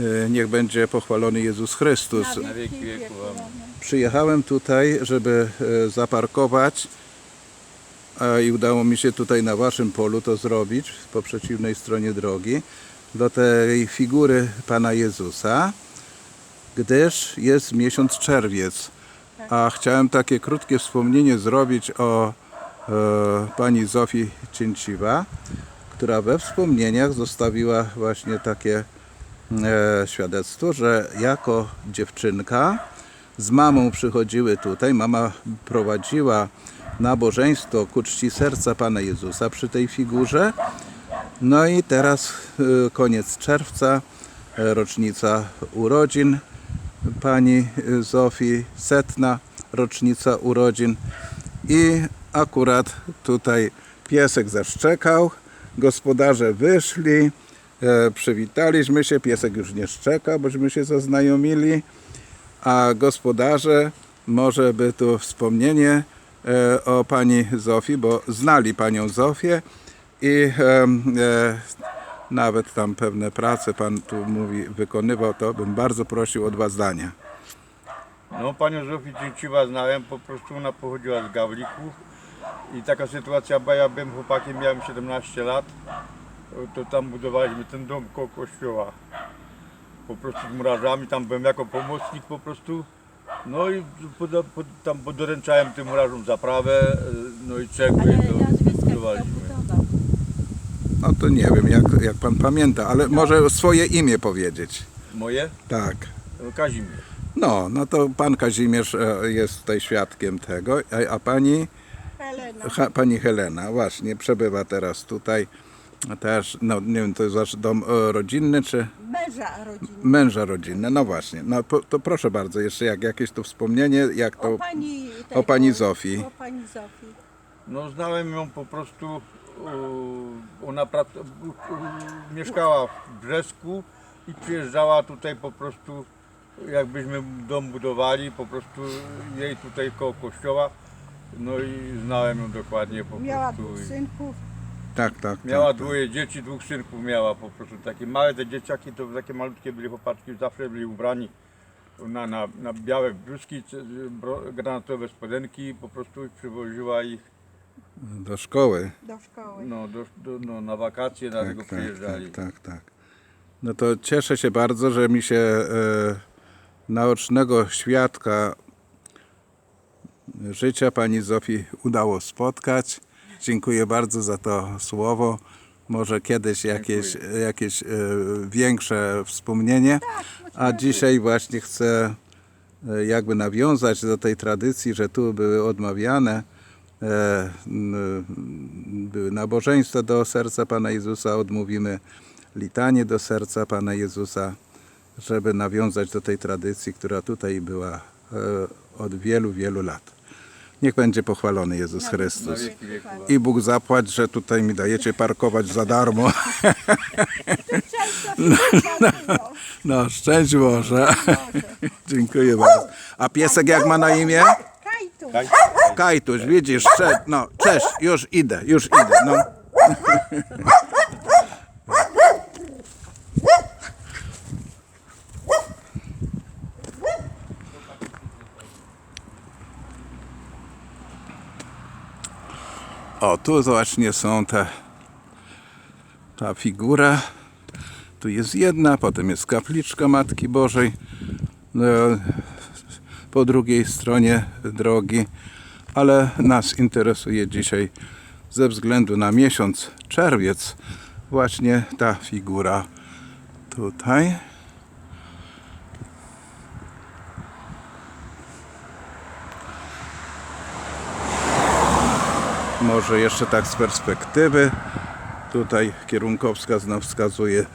E, Niech będzie pochwalony Jezus Chrystus. Przyjechałem tutaj, żeby e, zaparkować i udało mi się tutaj na waszym polu to zrobić, po przeciwnej stronie drogi, do tej figury Pana Jezusa, gdyż jest miesiąc czerwiec. A chciałem takie krótkie wspomnienie zrobić o e, pani Zofii Cięciwa, która we wspomnieniach zostawiła właśnie takie świadectwo, że jako dziewczynka z mamą przychodziły tutaj. Mama prowadziła nabożeństwo ku czci serca Pana Jezusa przy tej figurze. No i teraz e, koniec czerwca, e, rocznica urodzin pani e, Zofii, setna rocznica urodzin i akurat tutaj piesek zaszczekał, gospodarze wyszli, e, przywitaliśmy się, piesek już nie szczeka, bośmy się zaznajomili, a gospodarze może by tu wspomnienie e, o pani Zofii, bo znali panią Zofię i e, nawet tam pewne prace pan tu mówi wykonywał, to bym bardzo prosił o dwa zdania. No panią Zofię Cięciwa znałem, po prostu ona pochodziła z Gawlików i taka sytuacja, bo ja byłem chłopakiem, miałem 17 lat, to tam budowaliśmy ten dom koło kościoła. Po prostu z murarzami, tam byłem jako pomocnik po prostu. No i pod, pod, tam podoręczałem tym murarzom zaprawę, no i cegły to budowaliśmy. No to nie wiem, jak, jak pan pamięta, ale może swoje imię powiedzieć. Moje? Tak. No, Kazimierz. No, no to pan Kazimierz e, jest tutaj świadkiem tego, a, a pani, Helena. ha, pani Helena właśnie przebywa teraz tutaj. Też, no nie wiem, to jest wasz dom e, rodzinny czy Męża rodziny. męża rodzinny? No właśnie, no po, to proszę bardzo, jeszcze jak, jakieś tu wspomnienie, jak to... O pani, o pani Zofii. O pani Zofii. No znałem ją po prostu, u- ona pra, u- u- mieszkała w Brzesku i przyjeżdżała tutaj po prostu, jakbyśmy dom budowali, po prostu jej tutaj koło kościoła. No i znałem ją dokładnie po Miała prostu. dwóch i synków. Tak, tak. Miała tak, dwoje dzieci, dwóch synków miała po prostu takie małe te dzieciaki, to takie malutkie byli chłopaczki, zawsze byli ubrani na, na, na białe bro- granatowe spodenki, po prostu przywoziła ich Do szkoły. do szkoły. No, do, do, no na wakacje Tak, tak, przyjeżdżali. tak, tak, tak. No to cieszę się bardzo, że mi się e, naocznego świadka życia pani Zofii udało spotkać. Dziękuję bardzo za to słowo. Może kiedyś jakieś, jakieś e, większe wspomnienie. A dzisiaj właśnie chcę e, jakby nawiązać do tej tradycji, że tu były odmawiane e, były nabożeństwa do serca Pana Jezusa, odmówimy litanie do serca Pana Jezusa, żeby nawiązać do tej tradycji, która tutaj była e, od wielu, wielu lat. Niech będzie pochwalony Jezus Chrystus. I Bóg zapłać, że tutaj mi dajecie parkować za darmo. No, szczęść Boże. Dziękuję bardzo. A piesek jak ma na imię? Kajtu. Kaj- Kajtuś, widzisz, no, cześć, już idę, już idę, no. O, tu właśnie są te, ta figura. Tu jest jedna, potem jest kapliczka Matki Bożej. No, po drugiej stronie drogi, ale nas interesuje dzisiaj ze względu na miesiąc czerwiec właśnie ta figura tutaj. Może jeszcze tak z perspektywy. Tutaj kierunkowskaz nam wskazuje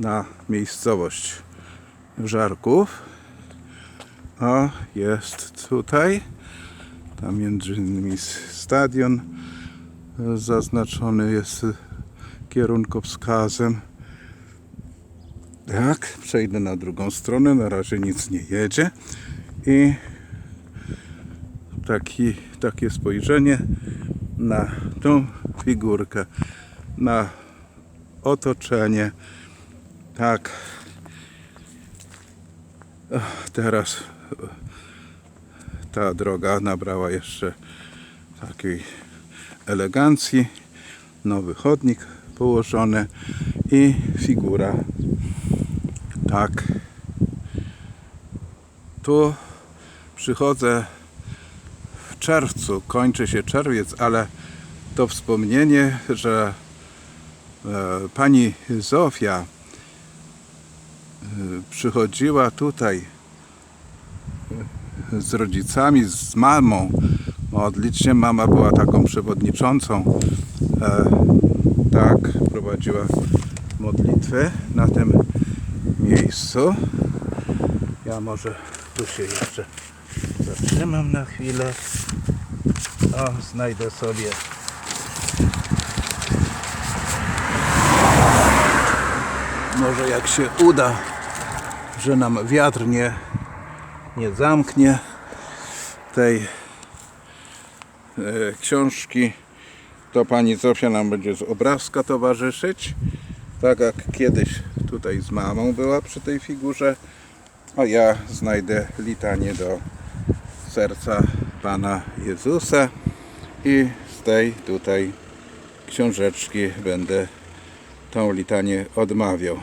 na miejscowość Żarków. O, jest tutaj. Tam między innymi stadion zaznaczony jest kierunkowskazem. Tak, przejdę na drugą stronę. Na razie nic nie jedzie. I taki, takie spojrzenie na tą figurkę, na otoczenie. Tak, Teraz ta droga nabrała jeszcze takiej elegancji. Nowy chodnik położony i figura. Tak. Tu przychodzę czerwcu, kończy się czerwiec, ale to wspomnienie, że e, pani Zofia e, przychodziła tutaj e, z rodzicami, z mamą modlić się. Mama była taką przewodniczącą. Tak, prowadziła modlitwy na tym miejscu. Ja może tu się jeszcze zatrzymam na chwilę. O, znajdę sobie może jak się uda, że nam wiatr nie, nie zamknie tej e, książki, to pani Zofia nam będzie z obrazka towarzyszyć. Tak jak kiedyś tutaj z mamą była przy tej figurze, a ja znajdę litanie do serca Pana Jezusa i z tej tutaj książeczki będę tą litanię odmawiał.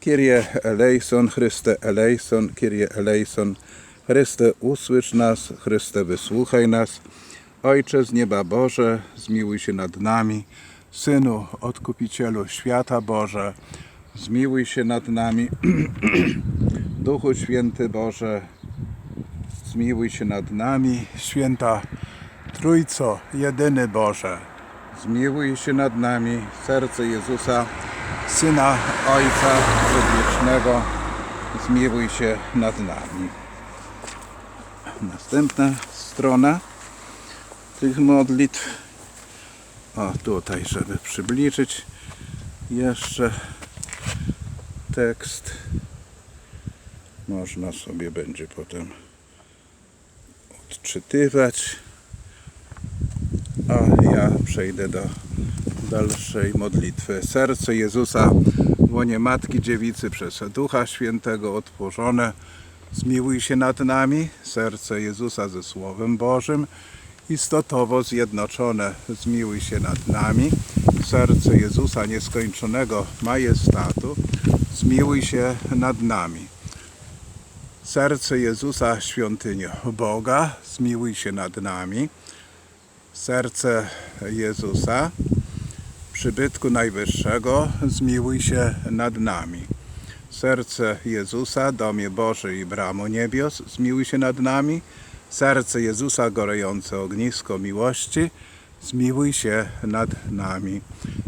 Kyrie eleison, Chryste eleison, Kyrie eleison, Chryste usłysz nas, Chryste wysłuchaj nas. Ojcze z nieba Boże, zmiłuj się nad nami. Synu, Odkupicielu świata Boże, zmiłuj się nad nami. Duchu Święty Boże, zmiłuj się nad nami. Święta Trójco, jedyny Boże, zmiłuj się nad nami. Serce Jezusa, Syna Ojca Przedwiecznego, zmiłuj się nad nami. Następna strona tych modlitw. O, tutaj, żeby przybliżyć jeszcze tekst. Można sobie będzie potem odczytywać. A ja przejdę do dalszej modlitwy. Serce Jezusa w łonie Matki Dziewicy przez Ducha Świętego otworzone. Zmiłuj się nad nami, serce Jezusa ze Słowem Bożym, istotowo zjednoczone. Zmiłuj się nad nami, serce Jezusa nieskończonego majestatu. Zmiłuj się nad nami. Serce Jezusa świątynio Boga, zmiłuj się nad nami. Serce Jezusa przybytku Najwyższego, zmiłuj się nad nami. Serce Jezusa, domie Boży i bramo niebios, zmiłuj się nad nami. Serce Jezusa, gorejące ognisko miłości, zmiłuj się nad nami.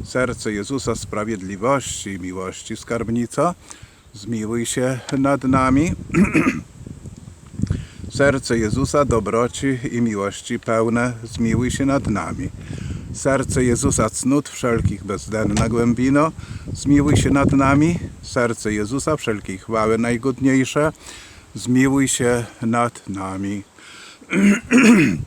Serce Jezusa, sprawiedliwości i miłości, skarbnico, zmiłuj się nad nami. Serce Jezusa, dobroci i miłości pełne, zmiłuj się nad nami. Serce Jezusa, cnót wszelkich bezdenna głębino, zmiłuj się nad nami. Serce Jezusa, wszelkiej chwały najgodniejsze, zmiłuj się nad nami.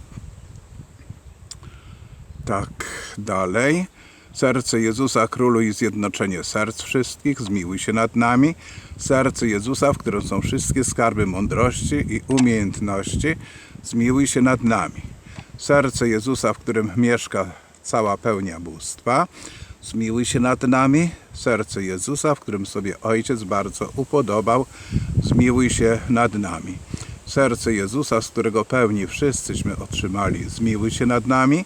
tak dalej. Serce Jezusa, królu i zjednoczenie serc wszystkich, zmiłuj się nad nami. Serce Jezusa, w którym są wszystkie skarby mądrości i umiejętności, zmiłuj się nad nami. Serce Jezusa, w którym mieszka cała pełnia bóstwa, zmiłuj się nad nami. Serce Jezusa, w którym sobie Ojciec bardzo upodobał, zmiłuj się nad nami. Serce Jezusa, z którego pełni wszyscyśmy otrzymali, zmiłuj się nad nami.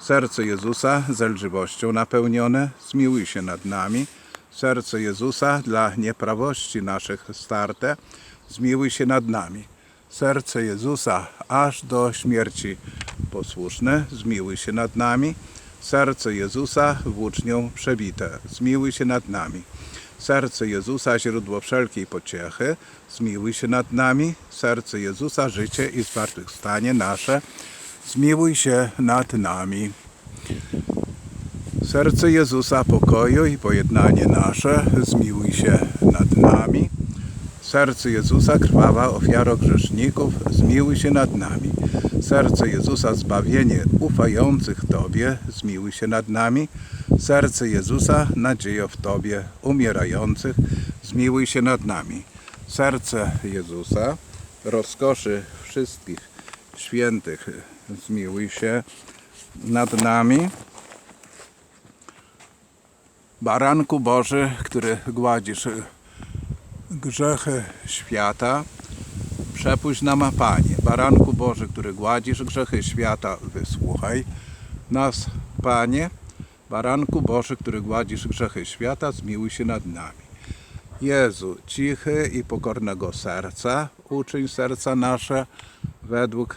Serce Jezusa, zelżywością napełnione, zmiłuj się nad nami. Serce Jezusa, dla nieprawości naszych starte, zmiłuj się nad nami. Serce Jezusa, aż do śmierci posłuszne, zmiłuj się nad nami. Serce Jezusa, włócznią przebite, zmiłuj się nad nami. Serce Jezusa, źródło wszelkiej pociechy, zmiłuj się nad nami. Serce Jezusa, życie i zmartwychwstanie nasze, zmiłuj się nad nami. Serce Jezusa, pokoju i pojednanie nasze, zmiłuj się nad nami. Serce Jezusa, krwawa ofiaro grzeszników, zmiłuj się nad nami. Serce Jezusa, zbawienie ufających Tobie, zmiłuj się nad nami. Serce Jezusa, nadzieja w Tobie umierających, zmiłuj się nad nami. Serce Jezusa, rozkoszy wszystkich świętych, zmiłuj się nad nami. Baranku Boży, który gładzisz grzechy świata, przepuść nam, Panie. Baranku Boży, który gładzisz grzechy świata, wysłuchaj nas, Panie. Baranku Boży, który gładzisz grzechy świata, zmiłuj się nad nami. Jezu, cichy i pokornego serca, uczyń serca nasze według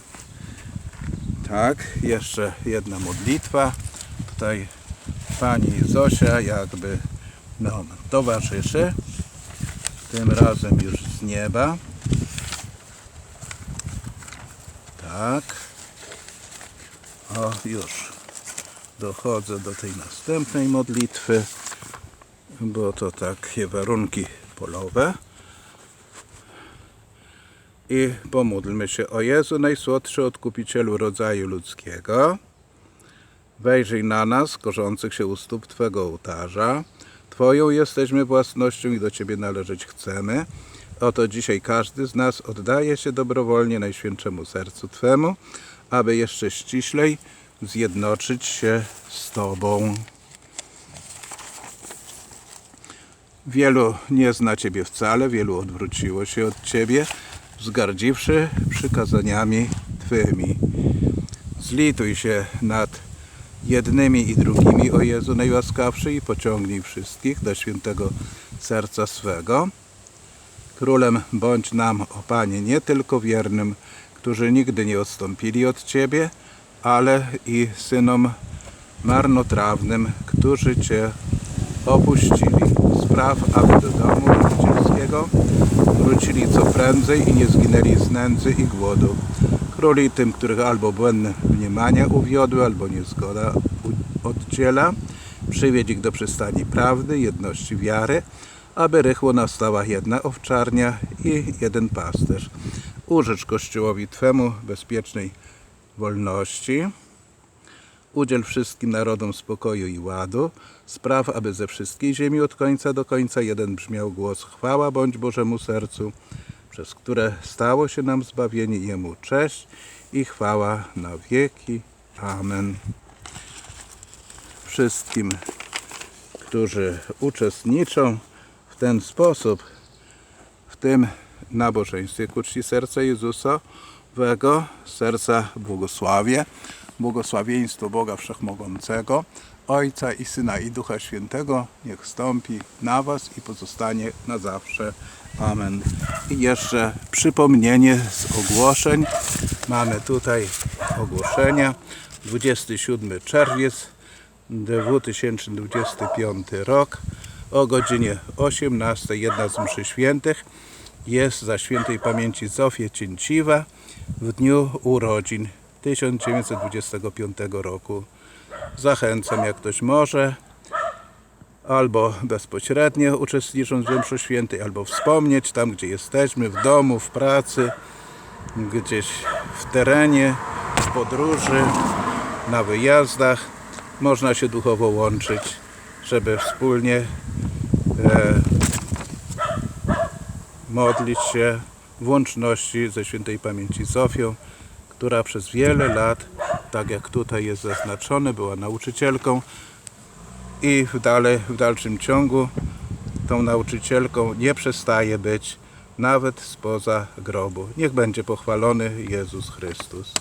Tak, jeszcze jedna modlitwa. Tutaj pani Zosia jakby nam towarzyszy. Tym razem już z nieba. Tak. O, już dochodzę do tej następnej modlitwy, bo to takie warunki polowe. I pomódlmy się o Jezu, najsłodszy odkupicielu rodzaju ludzkiego. Wejrzyj na nas, korzących się u stóp Twego ołtarza. Twoją jesteśmy własnością i do Ciebie należeć chcemy. Oto dzisiaj każdy z nas oddaje się dobrowolnie Najświętszemu Sercu Twemu, aby jeszcze ściślej zjednoczyć się z Tobą. Wielu nie zna Ciebie wcale, wielu odwróciło się od Ciebie, wzgardziwszy przykazaniami Twymi. Zlituj się nad jednymi i drugimi, o Jezu najłaskawszy, i pociągnij wszystkich do świętego serca swego. Królem bądź nam, o Panie, nie tylko wiernym, którzy nigdy nie odstąpili od Ciebie, ale i synom marnotrawnym, którzy Cię opuścili. Spraw, aby do domu rodzicielskiego wrócili co prędzej i nie zginęli z nędzy i głodu. Króli tym, których albo błędne mniemania uwiodły, albo niezgoda oddziela, przywiedź ich do przystani prawdy, jedności wiary, aby rychło nastała jedna owczarnia i jeden pasterz. Użycz Kościołowi Twemu bezpiecznej wolności. Udziel wszystkim narodom spokoju i ładu. Spraw, aby ze wszystkiej ziemi od końca do końca jeden brzmiał głos chwała bądź Bożemu sercu, przez które stało się nam zbawienie Jemu cześć i chwała na wieki. Amen. Wszystkim, którzy uczestniczą w ten sposób w tym nabożeństwie ku czci serca Jezusowego, serca błogosławię, błogosławieństwo Boga Wszechmogącego, Ojca i Syna i Ducha Świętego niech stąpi na Was i pozostanie na zawsze. Amen. I jeszcze przypomnienie z ogłoszeń. Mamy tutaj ogłoszenia. 27 czerwiec 2025 rok o godzinie 18 jedna z mszy świętych jest za świętej pamięci Zofię Cięciwa w dniu urodzin 1925 roku. Zachęcam, jak ktoś może, albo bezpośrednio uczestnicząc w mszy świętej, albo wspomnieć tam, gdzie jesteśmy, w domu, w pracy, gdzieś w terenie, w podróży, na wyjazdach. Można się duchowo łączyć, żeby wspólnie e, modlić się w łączności ze świętej pamięci Zofią, która przez wiele lat, tak jak tutaj jest zaznaczone, była nauczycielką i w, dalej, w dalszym ciągu tą nauczycielką nie przestaje być nawet spoza grobu. Niech będzie pochwalony Jezus Chrystus.